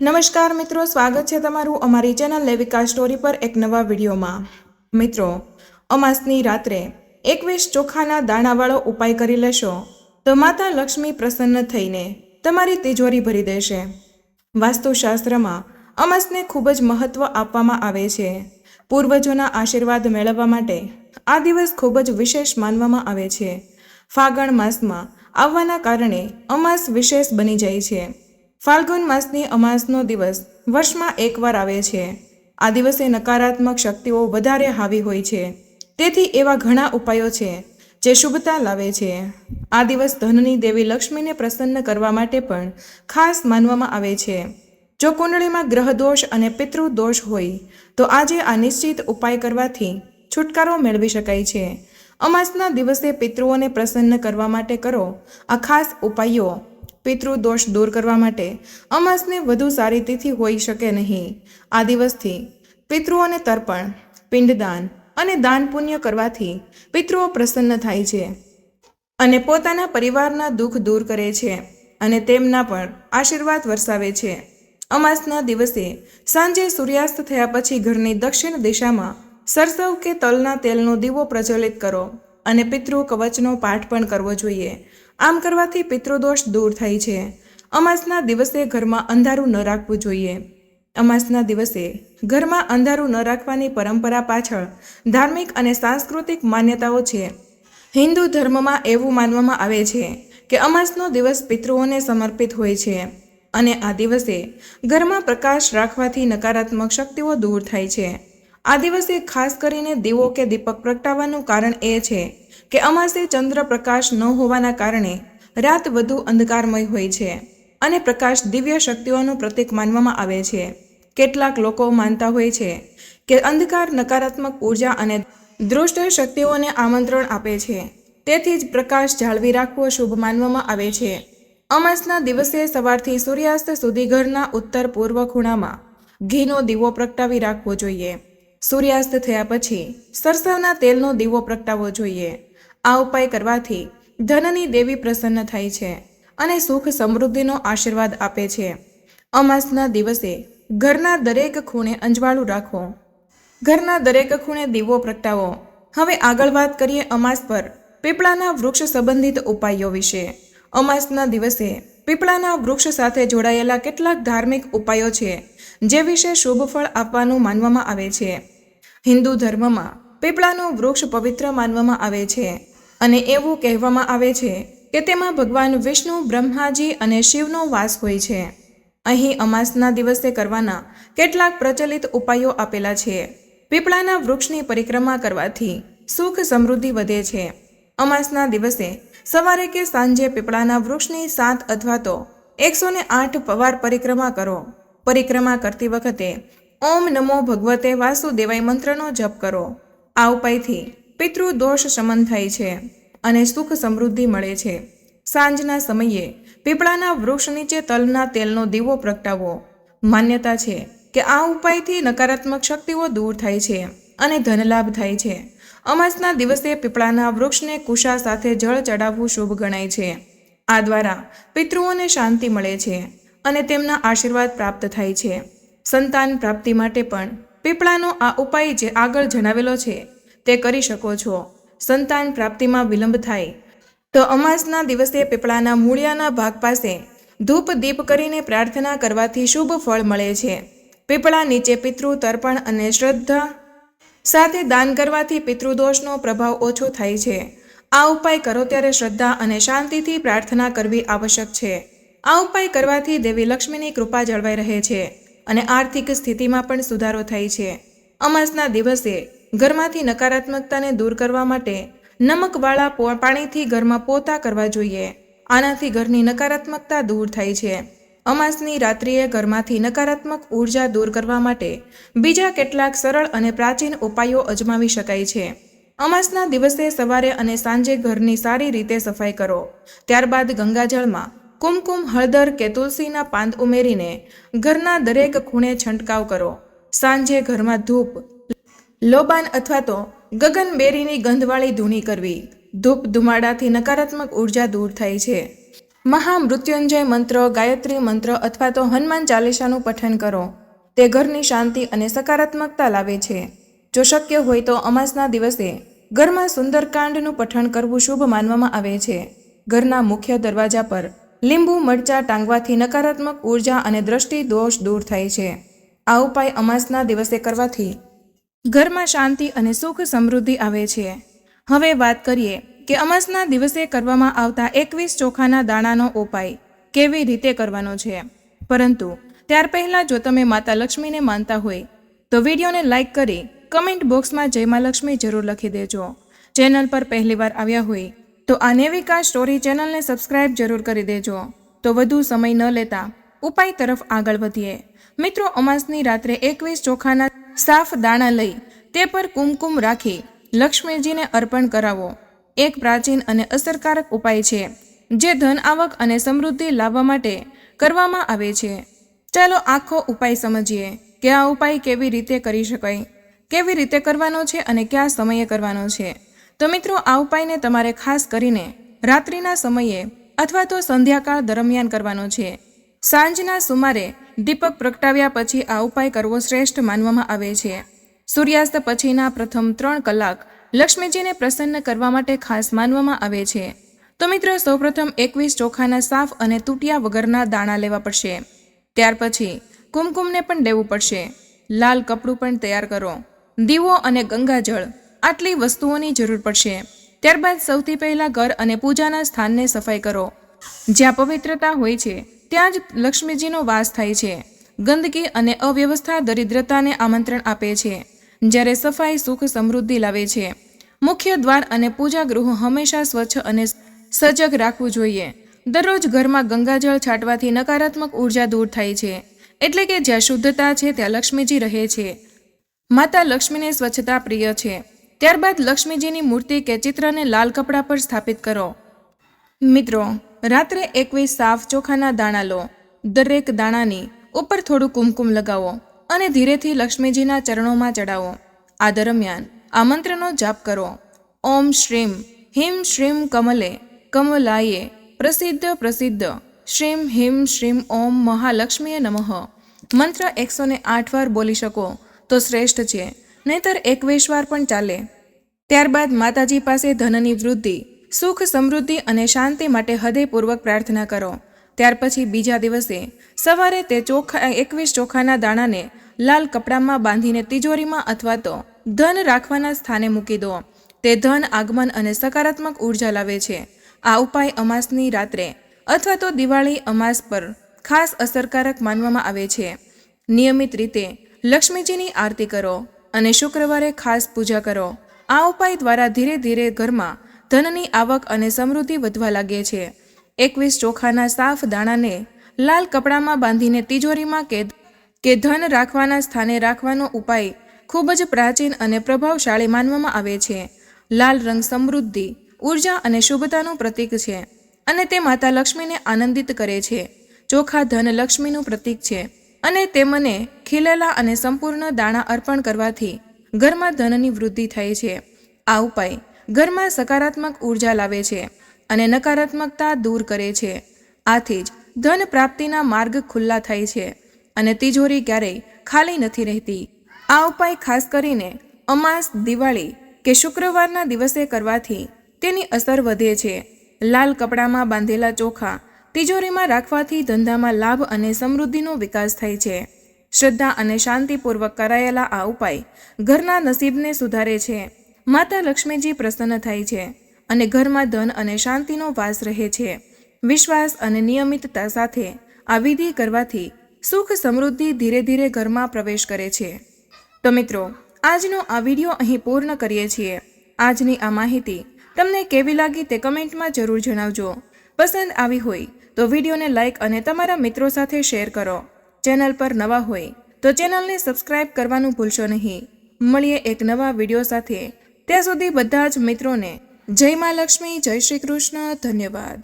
નમસ્કાર મિત્રો, સ્વાગત છે તમારું અમારી ચેનલ લેવિકા સ્ટોરી પર એક નવા વિડીયોમાં. મિત્રો, અમાસની રાત્રે એકવીસ ચોખાના દાણાવાળો ઉપાય કરી લેશો, તો માતા લક્ષ્મી પ્રસન્ન થઈને તમારી તિજોરી ભરી દેશે. વાસ્તુશાસ્ત્રમાં અમાસને ખૂબ જ મહત્વ આપવામાં આવે છે. પૂર્વજોના આશીર્વાદ મેળવવા માટે આ દિવસ ખૂબ જ વિશેષ માનવામાં આવે છે. ફાગણ માસમાં આવવાના કારણે અમાસ વિશેષ બની જાય છે. ફાલ્ગુન માસની અમાસનો દિવસ વર્ષમાં એકવાર આવે છે. આ દિવસે નકારાત્મક શક્તિઓ વધારે હાવી હોય છે. તેથી એવા ઘણા ઉપાયો છે જે શુભતા લાવે છે. આ દિવસ ધનની દેવી લક્ષ્મીને પ્રસન્ન કરવા માટે પણ ખાસ માનવામાં આવે છે. જો કુંડળીમાં ગ્રહ દોષ અને પિતૃ દોષ હોય, તો આજે આ નિશ્ચિત ઉપાય કરવાથી છુટકારો મેળવી શકાય છે. અમાસના દિવસે પિતૃઓને પ્રસન્ન કરવા માટે કરો આ ખાસ ઉપાયો પિતૃ દોષ દૂર કરવા માટે અમાસને વધુ સારી તિથિ હોઈ શકે નહીં. આ દિવસથી પિતૃઓને તર્પણ, પિંડદાન અને દાન પુણ્ય કરવાથી પિતૃઓ પ્રસન્ન થાય છે અને પોતાના પરિવારના દુઃખ દૂર કરે છે અને તેમના પર આશીર્વાદ વરસાવે છે. અમાસના દિવસે સાંજે સૂર્યાસ્ત થયા પછી ઘરની દક્ષિણ દિશામાં સરસવ કે તલના તેલનો દીવો પ્રજ્વલિત કરો અને પિતૃ કવચનો પાઠ પણ કરવો જોઈએ. આમ કરવાથી પિતૃદોષ દૂર થાય છે. અમાસના દિવસે ઘરમાં અંધારું ન રાખવું જોઈએ. અમાસના દિવસે ઘરમાં અંધારું ન રાખવાની પરંપરા પાછળ ધાર્મિક અને સાંસ્કૃતિક માન્યતાઓ છે. હિન્દુ ધર્મમાં એવું માનવામાં આવે છે કે અમાસનો દિવસ પિતૃઓને સમર્પિત હોય છે અને આ દિવસે ઘરમાં પ્રકાશ રાખવાથી નકારાત્મક શક્તિઓ દૂર થાય છે. આ દિવસે ખાસ કરીને દીવો કે દીપક પ્રગટાવવાનું કારણ એ છે કે અમાસે ચંદ્ર પ્રકાશ ન હોવાના કારણે રાત વધુ અંધકારમય હોય છે અને પ્રકાશ દિવ્ય શક્તિઓનું પ્રતીક માનવામાં આવે છે. કેટલાક લોકો માનતા હોય છે કે અંધકાર નકારાત્મક ઊર્જા અને દૃષ્ટ શક્તિઓને આમંત્રણ આપે છે. તેથી જ પ્રકાશ જાળવી રાખવો શુભ માનવામાં આવે છે. અમાસના દિવસે સવારથી સૂર્યાસ્ત સુધી ઘરના ઉત્તર પૂર્વ ખૂણામાં ઘીનો દીવો પ્રગટાવી રાખવો જોઈએ. સૂર્યાસ્ત થયા પછી સરસવના તેલનો દીવો પ્રગટાવવો જોઈએ. આ ઉપાય કરવાથી ધનની દેવી પ્રસન્ન થાય છે અને સુખ સમૃદ્ધિનો આશીર્વાદ આપે છે. અમાસના દિવસે ઘરના દરેક ખૂણે અંજવાળું રાખો. ઘરના દરેક ખૂણે દીવો પ્રગટાવો. હવે આગળ વાત કરીએ અમાસ પર પીપળાના વૃક્ષ સંબંધિત ઉપાયો વિશે. અમાસના દિવસે પીપળાના વૃક્ષ સાથે જોડાયેલા કેટલાક ધાર્મિક ઉપાયો છે, જે વિશે શુભ ફળ આપવાનું માનવામાં આવે છે. હિન્દુ ધર્મમાં પીપળાનું વૃક્ષ પવિત્ર માનવામાં આવે છે અને એવું કહેવામાં આવે છે કે તેમાં ભગવાન વિષ્ણુ, બ્રહ્માજી અને શિવનો વાસ હોય છે. અહીં અમાસના દિવસે કરવાના કેટલાક પ્રચલિત ઉપાયો આપેલા છે. પીપળાના વૃક્ષની પરિક્રમા કરવાથી સુખ સમૃદ્ધિ વધે છે. અમાસના દિવસે સવારે કે સાંજે પીપળાના વૃક્ષની સાત અથવા તો એકસો ને આઠ પવાર પરિક્રમા કરો. પરિક્રમા કરતી વખતે ઓમ નમો ભગવતે વાસુદેવાય મંત્રનો જપ કરો. આ ઉપાયથી પિતૃ દોષ શમન થાય છે અને સુખ સમૃદ્ધિ મળે છે. સાંજના સમયે પીપળાના વૃક્ષ નીચે તલના તેલનો દીવો પ્રગટાવો. માન્યતા છે કે આ ઉપાયથી નકારાત્મક શક્તિઓ દૂર થાય છે અને ધનલાભ થાય છે. અમાસના દિવસે પીપળાના વૃક્ષને કુશા સાથે જળ ચડાવવું શુભ ગણાય છે. આ દ્વારા પિતૃઓને શાંતિ મળે છે અને તેમના આશીર્વાદ પ્રાપ્ત થાય છે. સંતાન પ્રાપ્તિ માટે પણ પીપળાનો આ ઉપાય જે આગળ જણાવેલો છે, તે કરી શકો છો. સંતાન પ્રાપ્તિમાં વિલંબ થાય. તો અમાસના દિવસે પીપળાના મૂળિયાના ભાગ પાસે ધૂપ દીપ કરીને પ્રાર્થના કરવાથી શુભ ફળ મળે છે. પીપળા નીચે પિતૃ તર્પણ અને શ્રદ્ધા સાથે દાન કરવાથી પિતૃદોષનો પ્રભાવ ઓછો થાય છે. આ ઉપાય કરો ત્યારે શ્રદ્ધા અને શાંતિથી પ્રાર્થના કરવી આવશ્યક છે. આ ઉપાય કરવાથી દેવી લક્ષ્મીની કૃપા જળવાઈ રહે છે. અને આર્થિક સ્થિતિમાં પણ સુધારો થાય છે. અમાસના દિવસે ઘરમાંથી નકારાત્મકતાને દૂર કરવા માટે નમકવાળા પાણીથી ઘરમાં પોતા કરવા જોઈએ. આનાથી ઘરની નકારાત્મકતા દૂર થાય છે. અમાસની રાત્રિએ ઘરમાંથી નકારાત્મક ઊર્જા દૂર કરવા માટે બીજા કેટલાક સરળ અને પ્રાચીન ઉપાયો અજમાવી શકાય છે. અમાસના દિવસે સવારે અને સાંજે ઘરની સારી રીતે સફાઈ કરો. ત્યારબાદ ગંગાજળમાં કુમકુમ, હળદર કે તુલસીના પાંદ ઉમેરીને ઘરના દરેક ખૂણે છંટકાવ કરો. સાંજે ઘરમાં ધૂપ, લોબાન અથવા તો ગગનબેરીની ગંધવાળી ધૂણી કરવી. ધૂપ ધુમાડાથી નકારાત્મક ઊર્જા દૂર થાય છે. મહામૃત્યુંજય મંત્ર, ગાયત્રી મંત્ર અથવા તો હનુમાન ચાલીસાનું પઠન કરો. તે ઘરની શાંતિ અને સકારાત્મકતા લાવે છે. જો શક્ય હોય તો અમાસના દિવસે ઘરમાં સુંદરકાંડનું પઠન કરવું શુભ માનવામાં આવે છે. ઘરના મુખ્ય દરવાજા પર લીંબુ, મરચા ટાંગવાથી નકારાત્મક ઊર્જા અને દ્રષ્ટિ દોષ દૂર થાય છે. આ ઉપાય અમાસના દિવસે કરવાથી ઘરમાં શાંતિ અને સુખ સમૃદ્ધિ આવે છે. હવે વાત કરીએ કે અમાસના દિવસે કરવામાં આવતા એકવીસ ચોખાના દાણાનો ઉપાય કેવી રીતે કરવાનો છે. પરંતુ ત્યાર પહેલાં જો તમે માતા લક્ષ્મીને માનતા હોય, તો વિડીયોને લાઈક કરી કમેન્ટ બોક્સમાં જય મા લક્ષ્મી જરૂર લખી દેજો. ચેનલ પર પહેલીવાર આવ્યા હોય તો આ નેવિકા સ્ટોરી ચેનલને સબસ્ક્રાઇબ જરૂર કરી દેજો. તો વધુ સમય ન લેતા ઉપાય તરફ આગળ વધીએ. મિત્રો, અમાસની રાત્રે એકવીસ ચોખાના સાફ દાણા લઈ તે પર કુમકુમ રાખી લક્ષ્મીજીને અર્પણ કરાવો. એક પ્રાચીન અને અસરકારક ઉપાય છે, જે ધન આવક અને સમૃદ્ધિ લાવવા માટે કરવામાં આવે છે. ચાલો આખો ઉપાય સમજીએ કે આ ઉપાય કેવી રીતે કરી શકાય, કેવી રીતે કરવાનો છે અને કયા સમયે કરવાનો છે. તો મિત્રો, આ ઉપાયને તમારે ખાસ કરીને રાત્રિના સમયે અથવા તો સંધ્યાકાળ દરમિયાન કરવાનો છે. સાંજના સુમારે દીપક પ્રગટાવ્યા પછી આ ઉપાય કરવો શ્રેષ્ઠ માનવામાં આવે છે. સૂર્યાસ્ત પછીના પ્રથમ ત્રણ કલાક લક્ષ્મીજીને પ્રસન્ન કરવા માટે ખાસ માનવામાં આવે છે. તો મિત્રો, સૌપ્રથમ એકવીસ ચોખાના સાફ અને તૂટ્યા વગરના દાણા લેવા પડશે. ત્યાર પછી કુમકુમને પણ લેવું પડશે. લાલ કપડું પણ તૈયાર કરો. દીવો અને ગંગાજળ આટલી વસ્તુઓની જરૂર પડશે. ત્યારબાદ સૌથી પહેલાં ઘર અને પૂજાના સ્થાનને સફાઈ કરો. જ્યાં પવિત્રતા હોય છે, ત્યાં જ લક્ષ્મીજીનો વાસ થાય છે. ગંદકી અને અવ્યવસ્થા દરિદ્રતાને આમંત્રણ આપે છે. જ્યારે સફાઈ સુખ સમૃદ્ધિ લાવે છે. મુખ્ય દ્વાર અને પૂજા ગૃહ હંમેશા સ્વચ્છ અને સજગ રાખવું જોઈએ. દરરોજ ઘરમાં ગંગાજળ છાંટવાથી નકારાત્મક ઊર્જા દૂર થાય છે. એટલે કે જ્યાં શુદ્ધતા છે, ત્યાં લક્ષ્મીજી રહે છે. માતા લક્ષ્મીને સ્વચ્છતા પ્રિય છે. ત્યારબાદ લક્ષ્મીજીની મૂર્તિ કે ચિત્રને લાલ કપડા પર સ્થાપિત કરો. મિત્રો, રાત્રે એકવીસ સાફ ચોખાના દાણા લો. દરેક દાણાની ઉપર થોડું કુમકુમ લગાવો અને ધીરેથી લક્ષ્મીજીના ચરણોમાં ચડાવો આ દરમિયાન આ મંત્રનો જાપ કરો. ઓમ શ્રીમ, હિમ શ્રીમ કમલે, કમલાયે, પ્રસિદ્ધ પ્રસિદ્ધ, શ્રીમ હિમ શ્રીમ ઓમ મહાલક્ષ્મીએ નમઃ. મંત્ર એકસો ને આઠ વાર બોલી શકો તો શ્રેષ્ઠ છે. નહીતર એકવીસવાર પણ ચાલે. ત્યારબાદ માતાજી પાસે ધનની વૃદ્ધિ, સુખ, સમૃદ્ધિ અને શાંતિ માટે હૃદયપૂર્વક પ્રાર્થના કરો. ત્યાર પછી બીજા દિવસે સવારે તે ચોખા, એકવીસ ચોખાના દાણાને લાલ કપડામાં બાંધીને તિજોરીમાં અથવા તો ધન રાખવાના સ્થાને મૂકી દો. તે ધન આગમન અને સકારાત્મક ઊર્જા લાવે છે. આ ઉપાય અમાસની રાત્રે અથવા તો દિવાળી અમાસ પર ખાસ અસરકારક માનવામાં આવે છે. નિયમિત રીતે લક્ષ્મીજીની આરતી કરો. અને શુક્રવારે ખાસ પૂજા કરો. આ ઉપાય દ્વારા ધીરે ધીરે ઘરમાં ધનની આવક અને સમૃદ્ધિ વધવા લાગે છે. એકવીસ ચોખાના સાફ દાણાને લાલ કપડામાં બાંધીને તિજોરીમાં કે કે ધન રાખવાના સ્થાને રાખવાનો ઉપાય ખૂબ જ પ્રાચીન અને પ્રભાવશાળી માનવામાં આવે છે. લાલ રંગ સમૃદ્ધિ, ઊર્જા અને શુભતાનું પ્રતીક છે અને તે માતા લક્ષ્મીને આનંદિત કરે છે. ચોખા ધન લક્ષ્મીનું પ્રતીક છે. અને તે મને ખીલેલા અને સંપૂર્ણ દાણા અર્પણ કરવાથી ઘરમાં ધનની વૃદ્ધિ થાય છે. આ ઉપાય ઘરમાં સકારાત્મક ઊર્જા લાવે છે અને નકારાત્મકતા દૂર કરે છે. આથી જ ધન પ્રાપ્તિના માર્ગ ખુલ્લા થાય છે અને તિજોરી ક્યારેય ખાલી નથી રહેતી. આ ઉપાય ખાસ કરીને અમાસ, દિવાળી કે શુક્રવારના દિવસે કરવાથી તેની અસર વધે છે. લાલ કપડામાં બાંધેલા ચોખા તિજોરીમાં રાખવાથી ધંધામાં લાભ અને સમૃદ્ધિનો વિકાસ થાય છે. શ્રદ્ધા અને શાંતિપૂર્વક કરાયેલા આ ઉપાય ઘરના નસીબને સુધારે છે. માતા લક્ષ્મીજી પ્રસન્ન થાય છે અને ઘરમાં ધન અને શાંતિનો વાસ રહે છે. વિશ્વાસ અને નિયમિતતા સાથે આ વિધિ કરવાથી સુખ સમૃદ્ધિ ધીરે ધીરે ઘરમાં પ્રવેશ કરે છે. તો મિત્રો, આજનો આ વીડિયો અહીં પૂર્ણ કરીએ છીએ. આજની આ માહિતી તમને કેવી લાગી તે કમેન્ટમાં જરૂર જણાવજો. પસંદ આવી હોય તો વિડીયોને લાઇક અને તમારા મિત્રો સાથે શેર કરો. ચેનલ પર નવા હોય તો ચેનલને સબસ્ક્રાઇબ કરવાનું ભૂલશો નહીં. મળીએ એક નવા વીડિયો સાથે. ત્યાં સુધી બધા જ મિત્રોને જય મા લક્ષ્મી, જય શ્રી કૃષ્ણ, ધન્યવાદ.